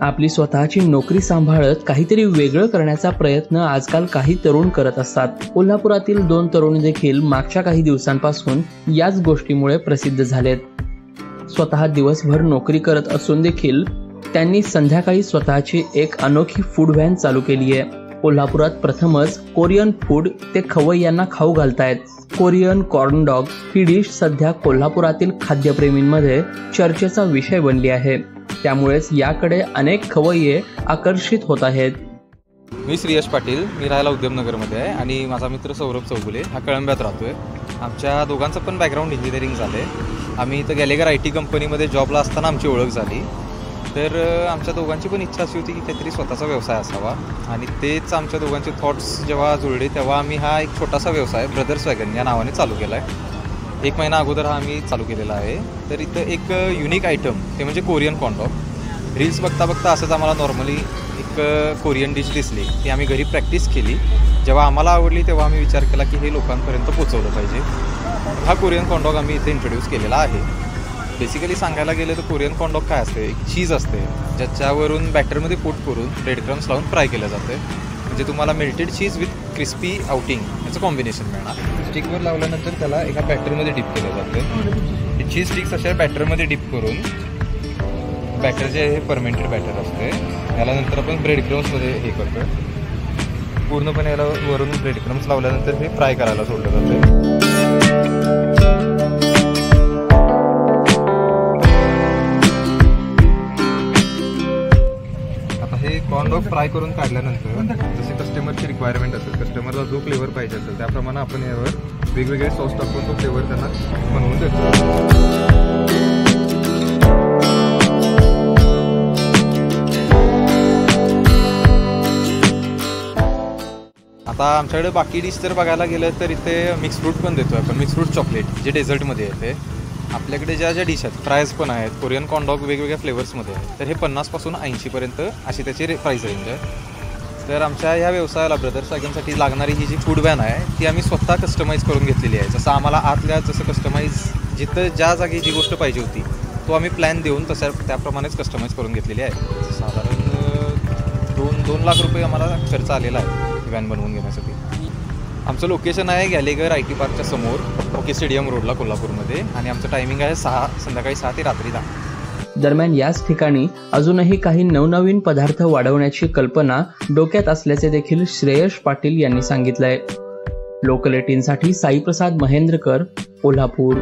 आपली स्वतःची नोकरी सांभाळत काहीतरी वेगळं करण्याचा प्रयत्न आजकाल काही तरुण करत असतात. कोल्हापुरातील दोन तरुण देखील मागच्या काही दिवसांपासून याच गोष्टीमुळे प्रसिद्ध झालेत. स्वतः दिवसभर नोकरी करत असून देखील त्यांनी संध्याकाळी स्वतःची एक अनोखी फूड व्हॅन चालू केली आहे. कोल्हापुरात प्रथमच कोरियन फूड ते खवय्यांना खाऊ घालतायत. कोरियन कॉर्न डॉग ही डिश सध्या कोल्हापुरातील खाद्यप्रेमींमध्ये चर्चेचा विषय बनली आहे. त्यामुळेच याकडे अनेक खवय्ये आकर्षित होत आहेत. मी श्रीयश पाटील मी राहायला उद्यमनगरमध्ये आहे आणि माझा मित्र सौरभ चौगुले हा कळंब्यात राहतो आहे आमच्या दोघांचं पण बॅकग्राऊंड इंजिनिअरिंग झालं आहे आम्ही इथं गॅलेगर आय टी कंपनीमध्ये जॉबला असताना आमची ओळख झाली. तर आमच्या दोघांची पण इच्छा अशी होती की काहीतरी स्वतःचा व्यवसाय असावा. आणि तेच आमच्या दोघांचे थॉट्स जेव्हा जुळले तेव्हा आम्ही हा एक छोटासा व्यवसाय ब्रदर्स वॅगन या नावाने चालू केला आहे एक महिना अगोदर हा आम्ही चालू केलेला आहे. तर इथं एक युनिक आयटम ते म्हणजे कोरियन कॉन्डॉग रील्स बघता बघता असंच आम्हाला नॉर्मली एक कोरियन डिश दिसली. ती आम्ही घरी प्रॅक्टिस केली. जेव्हा आम्हाला आवडली तेव्हा आम्ही विचार केला की हे लोकांपर्यंत पोचवलं पाहिजे. हा कोरियन कॉन्डॉग आम्ही इथे इंट्रोड्यूस केलेला आहे. बेसिकली सांगायला गेलं तर कोरियन कॉन्डॉग काय असते? एक चीज असते. ज्याच्यावरून बॅटरमध्ये कोट करून ब्रेड क्रम्स लावून फ्राय केलं जातं. म्हणजे तुम्हाला melted cheese with crispy outing याचं कॉम्बिनेशन मिळणार. स्टिकवर लावल्यानंतर त्याला एका बॅटरमध्ये डिप केलं जातं हे चीज स्टिक्स अशा बॅटरमध्ये डिप करून बॅटर जे आहे हे परमेंटेड बॅटर असते याला नंतर आपण ब्रेड क्रम्समध्ये हे करतो पूर्णपणे याला वरून ब्रेड क्रम्स लावल्यानंतर हे फ्राय करायला सोडलं जातं कॉर्नडॉग फ्राय करून काढल्यानंतर जसे कस्टमरची रिक्वायरमेंट असेल कस्टमरला जो फ्लेवर पाहिजे असेल त्याप्रमाणे आपण यावर वेगवेगळे सॉस टाकून तो फ्लेवर त्यांना बनवून देतो. आता आमच्याकडे बाकी डिश जर बघायला गेलं तर इथे मिक्स फ्रूट पण देतो आपण. मिक्स फ्रूट चॉकलेट जे डेझर्टमध्ये येते. आपल्याकडे ज्या ज्या डिश आहेत फ्रायज पण आहेत कोरियन कॉन्डॉग वेगवेगळ्या फ्लेवर्समध्ये आहेत. तर हे पन्नासपासून ऐंशीपर्यंत अशी त्याची रे प्राईस रेंज आहे. तर आमच्या ह्या व्यवसायाला ब्रदर्स सायकलसाठी लागणारी ही जी फूड व्हॅन आहे ती आम्ही स्वतः कस्टमाईज करून घेतलेली आहे. जसं आम्हाला आतल्या जसं कस्टमाईज जिथं ज्या जागी जी गोष्ट पाहिजे होती तो आम्ही प्लॅन देऊन तशा त्याप्रमाणेच कस्टमाईज करून घेतलेली आहे. साधारण दोन दोन लाख रुपये आम्हाला खर्च आलेला आहे व्हॅन बनवून घेण्यासाठी. आमचं लोकेशन आहे गॅलेगर आय टी पार्कच्या समोर ओके स्टेडियम रोडला कोल्हापूरमध्ये. आणि आमचं टायमिंग आहे सहा संध्याकाळी सहा ते रात्री दहा. दरम्यान याच ठिकाणी अजूनही काही नवनवीन पदार्थ वाढवण्याची कल्पना डोक्यात असल्याचे देखील श्रेयश पाटील यांनी सांगितलंय. लोकलेटीनसाठी साईप्रसाद महेंद्रकर कोल्हापूर.